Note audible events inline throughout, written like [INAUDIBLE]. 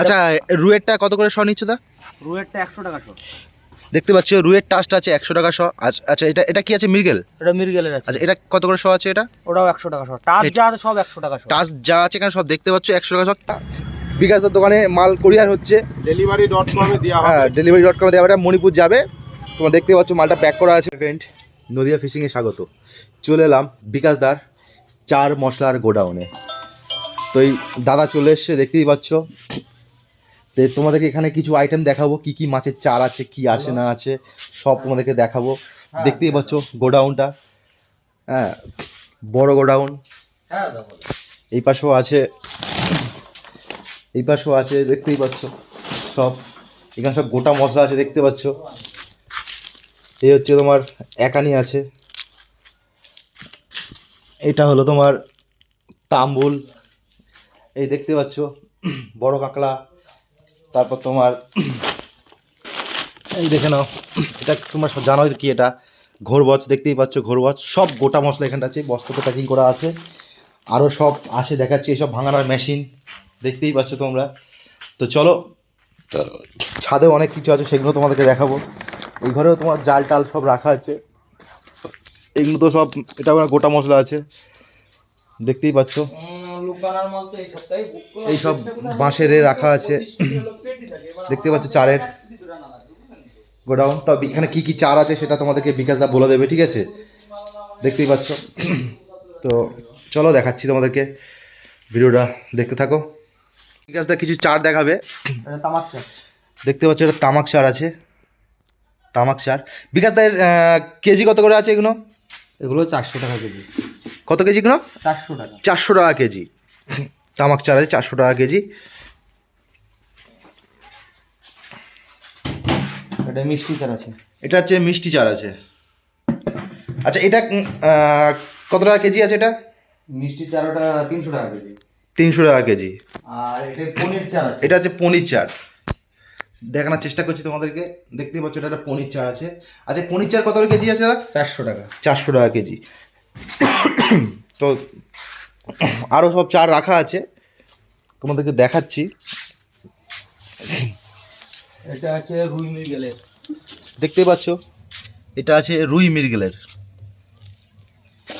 আচ্ছা রুয়েরটা কত করে শ নিচ্ছ দা রুয়েরটা একশো টাকা শো দেখতে পাচ্ছ রুয়ের টাস্ট আছে একশো টাকা শ আচ্ছা আচ্ছা এটা এটা কি আছে মির্গেল? এটা মির্গেলের আছে। আচ্ছা এটা কত করে শ আছে এটা? ওটাও একশো টাকা শো টাচ যা আছে সব একশো টাকা শো টাচ যা আছে এখানে সব দেখতে পাচ্ছ একশো টাকা শ বিকাশদার দোকানে মাল কোরিয়ার হচ্ছে। ডেলিভারি ডট কমে দেওয়া হ্যাঁ ডেলিভারি ডট কমে দেওয়া এটা মণিপুর যাবে। তোমরা দেখতে পাচ্ছ মালটা প্যাক করা আছে। ইভেন্ট নদিয়া ফিশিংয়ে স্বাগত। চলে এলাম বিকাশদার চার মশলার গোডাউনে। তো এই দাদা চলে এসছে দেখতেই পাচ্ছ। তো তোমাদেরকে এখানে কিছু আইটেম দেখাবো কি কি মাছের চার আছে কি আছে না আছে সব তোমাদেরকে দেখাবো। দেখতেই পাচ্ছ গোডাউনটা। হ্যাঁ বড় গোডাউন। হ্যাঁ এই পাশেও আছে এই পাশেও আছে দেখতেই পাচ্ছ সব। এখানে সব গোটা মশলা আছে দেখতে পাচ্ছ। এই হচ্ছে তোমার একানি আছে। এটা হলো তোমার তাম্বুল। এই দেখতে পাচ্ছ বড় কাঁকড়া। তারপর তোমার এই দেখে নাও এটা তোমার সব জানো কি এটা? ঘোরবচ দেখতেই পাচ্ছ ঘোরবচ সব গোটা মশলা এখানটা আছে বস্তাতে প্যাকিং করা আছে। আরও সব আছে দেখাচ্ছি এসব ভাঙানোর মেশিন দেখতেই পাচ্ছ তোমরা। তো চলো তো ছাদে অনেক কিছু আছে সেগুলো তোমাদেরকে দেখাবো। এই ঘরেও তোমার জাল টাল সব রাখা আছে। এগুলো তো সব এটা আমার গোটা মশলা আছে। দেখতেই পাচ্ছ। এই সব বাঁশের রাখা আছে। দেখতে পাচ্ছ চারের গোডাউন। তো এখানে কি কি চার আছে সেটা তোমাদেরকে বিকাশদা বলে দেবে ঠিক আছে? দেখতেই পাচ্ছ। তো চলো দেখাচ্ছি তোমাদেরকে। ভিডিওটা দেখতে থাকো। বিকাশ বিকাশদা কিছু চার দেখাবে। তামাক চা দেখতে পাচ্ছ এটা তামাক চার আছে। তামাক চার। বিকাশ বিকাশদার কেজি কত করে আছে এগুলো? এগুলো চারশো টাকা কেজি। কত কেজি এগুলো? চারশো টাকা। চারশো টাকা কেজি। তামাক চার আছে চারশো টাকা কেজি। এটা মিষ্টি চার আছে। এটা হচ্ছে মিষ্টি চার আছে। আচ্ছা এটা কত টাকা কেজি আছে এটা? মিষ্টি চার ওটা তিনশো টাকা কেজি। তিনশো টাকা কেজি। আর এটা পনির চার আছে। এটা হচ্ছে পনির চার। দেখানোর চেষ্টা করছি তোমাদেরকে। দেখতেই পাচ্ছ এটা একটা পনির চার আছে। আচ্ছা পনির চার কত কেজি আছে চারশো টাকা। চারশো টাকা কেজি। তো আরও সব চার রাখা আছে। তোমাদেরকে দেখাচ্ছি। এটা আছে রুই মির্গেলের দেখতেই পাচ্ছ? এটা আছে রুই মিরগেলের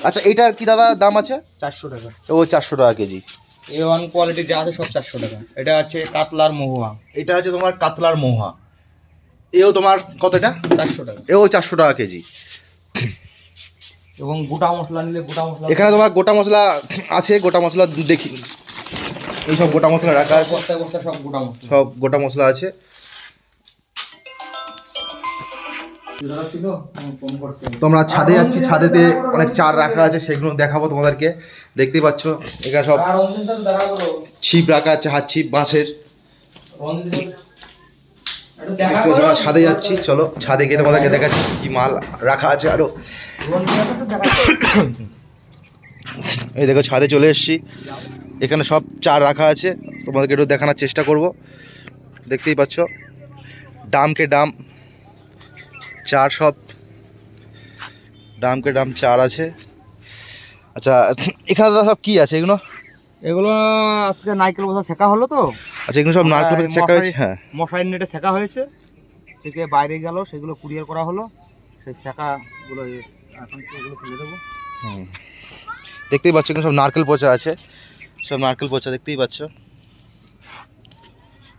আচ্ছা এটার কি দাদা দাম আছে? চারশো টাকা। ও চারশো টাকা কেজি। এ ওয়ান কোয়ালিটি যা আছে সব চারশো টাকা। এটা আছে কাতলার মহুয়া। এটা আছে তোমার কাতলার মোহা এও তোমার কত এটা? চারশো টাকা। এও চারশো টাকা কেজি। এবং গোটা মশলা নিলে গোটা মশলা এখানে তোমার গোটা মশলা আছে গোটা মশলা দেখি। এইসব গোটা মশলা রাখা আছে। সব গোটা মশলা। সব গোটা মশলা আছে। তোমরা ছাদে যাচ্ছি, ছাদেতে অনেক চার রাখা আছে, সেগুলো দেখাবো তোমাদেরকে। দেখতেই পাচ্ছ, এখানে সব ছিপ রাখা আছে, হাত ছিপ, বাঁশের। ছাদে যাচ্ছি, চলো, ছাদে গিয়ে তোমাদেরকে দেখাচ্ছি কি মাল রাখা আছে আরও। এই দেখো, ছাদে চলে এসেছি। এখানে সব চার রাখা আছে, তোমাদেরকে একটু দেখানোর চেষ্টা করব। দেখতেই পাচ্ছ ডামকে ডাম চার সব ডামকে ডাম চার আছে। আচ্ছা এখানে দাদা সব কি আছে এগুলো? এগুলো আজকে নারকেল বসা শেখা হলো তো। আচ্ছা এগুলো সব নারকেল হ্যাঁ, চেকা হয়েছে? হ্যাঁ। মশারির নেটে শেখা হয়েছে। থেকে বাইরে গেল সেগুলো কুরিয়ার করা হলো। সেই শেখাগুলো এখন এগুলো ফেলে দেবো। হুম। দেখতেই পাচ্ছ এখানে সব নারকেল পচা আছে। সব নারকেল পচা দেখতেই পাচ্ছ।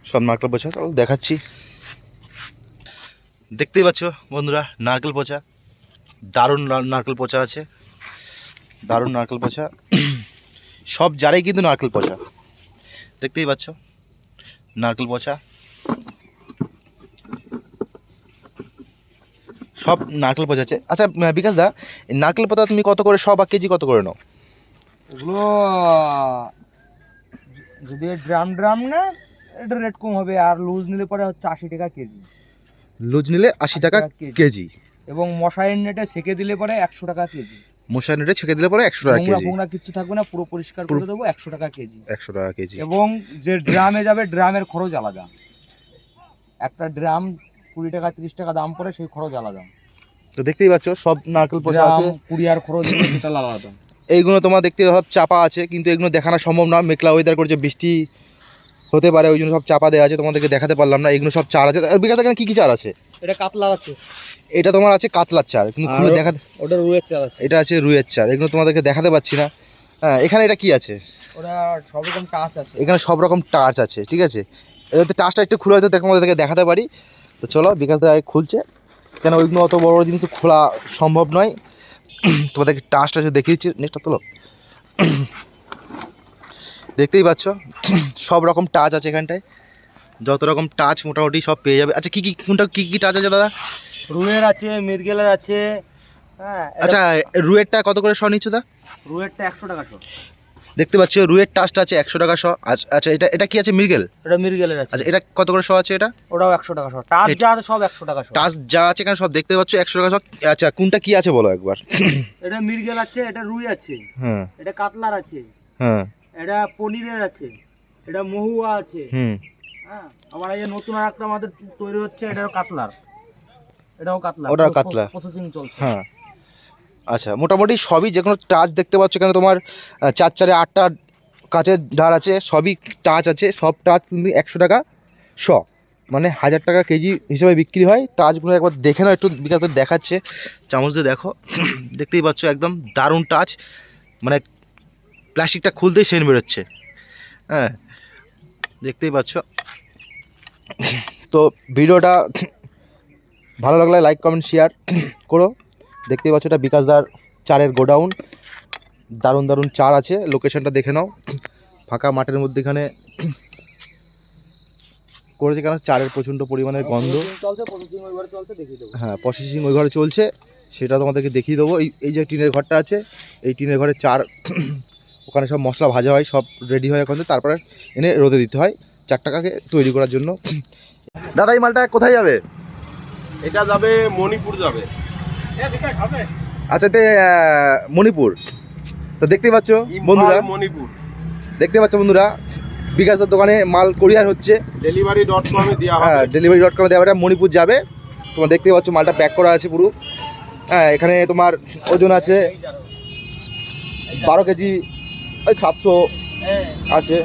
সব নারকেল পচা দেখাচ্ছি। দেখতেই পাচ্ছ বন্ধুরা, নারকেল পচা। দারুণ নারকেল পচা আছে। দারুণ নারকেল পচা। [CLEARS THROAT] সব জারেই কিন্তু নারকেল পচা। দেখতেই পাচ্ছ, নারকেল পচা। সব নারকেল পচা আছে। আচ্ছা বিকাশ দা নারকেল পাতা তুমি কত করে সব কেজি কত করে নাও? এগুলো, যদি ড্রাম ড্রাম না এটা রেট কম হবে, আর লুজ নিলে পরে হচ্ছে আশি টাকা কেজি। লুজ নিলে আশি টাকা কেজি। এবং মশারির নেটে সেকে দিলে পরে একশো টাকা কেজি। মশার নেটে ছেঁকে দিলে পরে একশো টাকা কেজি। ফোংরা কিচ্ছু থাকবে না পুরো পরিষ্কার করে দেবো একশো টাকা কেজি। একশো টাকা কেজি। এবং যে ড্রামে যাবে ড্রামের খরচ আলাদা। একটা ড্রাম কুড়ি টাকা তিরিশ টাকা দাম পড়ে সেই খরচ আলাদা। তো দেখতেই পাচ্ছ সব নারকেল পচা আছে। কুড়িয়ার খরচ সেটা আলাদা। এইগুলো তোমার দেখতে সব চাপা আছে কিন্তু এগুলো দেখানো সম্ভব না। মেঘলা ওয়েদার করছে বৃষ্টি হতে পারে ওই জন্য সব চাপা দেওয়া আছে তোমাদেরকে দেখাতে পারলাম না এগুলো সব চার আছে। আর বিকাশ এখানে কী কী চার আছে? এটা কাতলা আছে। এটা তোমার আছে কাতলার চার কিন্তু খুলে দেখাতে ওটা রুয়ের চার আছে। এটা আছে রুইয়ের চার এগুলো তোমাদেরকে দেখাতে পাচ্ছি না। হ্যাঁ এখানে এটা কি আছে? ওটা সব রকম টাচ আছে। এখানে সব রকম টাচ আছে ঠিক আছে? এবার তো টাচটা একটু খুলে হয়তো দেখো তোমাদেরকে দেখাতে পারি। তো চলো বিকাশ দা খুলছে। কেন ওইগুলো অত বড় বড় জিনিস খোলা সম্ভব নয়। তোমাদেরকে টাচটা দেখিয়ে দিচ্ছি। নেক্সটটা তোলো। দেখতেই পাচ্ছ। [CLEARS THROAT] সব রকম টাচ আছে এখানটায়। যত রকম টাচ মোটামুটি সব পেয়ে যাবে। আচ্ছা কী কী কোনটা কী কী টাচ আছে দাদা? রুয়ের আছে মিরগেলের আছে হ্যাঁ আচ্ছা রুয়েরটা কত করে শ নিচ্ছ দা রুয়েরটা একশো টাকা শো। দেখতে পাচ্ছ রুয়ের টাচটা আছে একশো টাকা শ। আচ্ছা আচ্ছা এটা এটা কি আছে মির্গেল? এটা মিরগেলের আছে। আচ্ছা এটা কত করে শ আছে এটা? ওটাও একশো টাকা শো। টাচ যা আছে সব একশো টাকা শো। টাচ যা আছে এখানে সব দেখতে পাচ্ছ একশো টাকা সব আচ্ছা কোনটা কি আছে বলো একবার? এটা মিরগেল আছে এটা রুই আছে। হ্যাঁ। এটা কাতলার আছে। হ্যাঁ। এটা পনিরের আছে এটা মহুয়া আছে। হুম। হ্যাঁ আবার এই যে নতুন আর একটা আমাদের তৈরি হচ্ছে এটাও কাতলার। এটাও কাতলা ওটাও কাতলা। প্রসেসিং চলছে। হ্যাঁ। আচ্ছা মোটামুটি সবই যে কোনো টাচ দেখতে পাচ্ছ এখানে তোমার চার চারে আটটা কাঁচের ধার আছে সবই টাচ আছে সব টাচ কিন্তু একশো টাকা শ। মানে হাজার টাকা কেজি হিসেবে বিক্রি হয়। টাচগুলো একবার দেখে নাও একটু বিকাশ দেখাচ্ছে। চামচ দিয়ে দেখো। [CLEARS THROAT] দেখতেই পাচ্ছ একদম দারুণ টাচ। মানে প্লাস্টিকটা খুলতেই সেন বেরোচ্ছে। হ্যাঁ দেখতেই পাচ্ছ। তো ভিডিওটা ভালো লাগলে লাইক কমেন্ট শেয়ার করো। দেখতেই পাচ্ছ এটা বিকাশদার চারের গোডাউন। দারুণ দারুণ চার আছে। লোকেশনটা দেখে নাও। ফাঁকা মাঠের মধ্যেখানে করেছে কেন? চারের প্রচণ্ড পরিমাণের গন্ধ। দেখিয়ে দেবো। হ্যাঁ প্রসেসিং ওই ঘরে চলছে। সেটা তোমাদেরকে দেখিয়ে দেবো। এই এই যে টিনের ঘরটা আছে এই টিনের ঘরে চার ওখানে সব মশলা ভাজা হয় সব রেডি হয় ওখানে তারপরে এনে রোদে দিতে হয় চার টাকাকে তৈরি করার জন্য। দাদা এই মালটা কোথায় যাবে? এটা যাবে মণিপুর যাবে। আচ্ছা তে মণিপুর। তো দেখতেই পাচ্ছ বন্ধুরা। মণিপুর। দেখতে পাচ্ছ বন্ধুরা বিকাশের দোকানে মাল কোরিয়ার হচ্ছে। ডেলিভারি ডট কমে দেওয়া হ্যাঁ ডেলিভারি ডট কমে দেওয়া এটা মণিপুর যাবে। তোমার দেখতেই পাচ্ছ মালটা প্যাক করা আছে পুরো। হ্যাঁ এখানে তোমার ওজন আছে বারো কেজি ওই সাতশো আছে।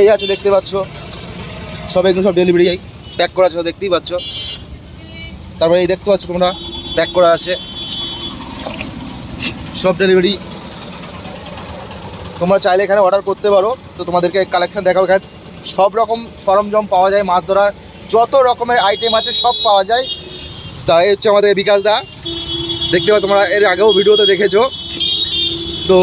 এই আছে দেখতে পাচ্ছ। সব এগুলো সব ডেলিভারি প্যাক করা আছে দেখতেই পাচ্ছ। তারপরে এই দেখতে পাচ্ছ তোমরা প্যাক করা আছে। সব ডেলিভারি তোমরা চাইলে এখানে অর্ডার করতে পারো। তো তোমাদেরকে কালেকশান দেখাবো। এখানে সব রকম সরঞ্জাম পাওয়া যায়, মাছ ধরার যত রকমের আইটেম আছে সব পাওয়া যায়। তা এই হচ্ছে আমাদের বিকাশ দা। দেখতে পাচ্ছ তোমরা, এর আগেও ভিডিওতে দেখেছ। তো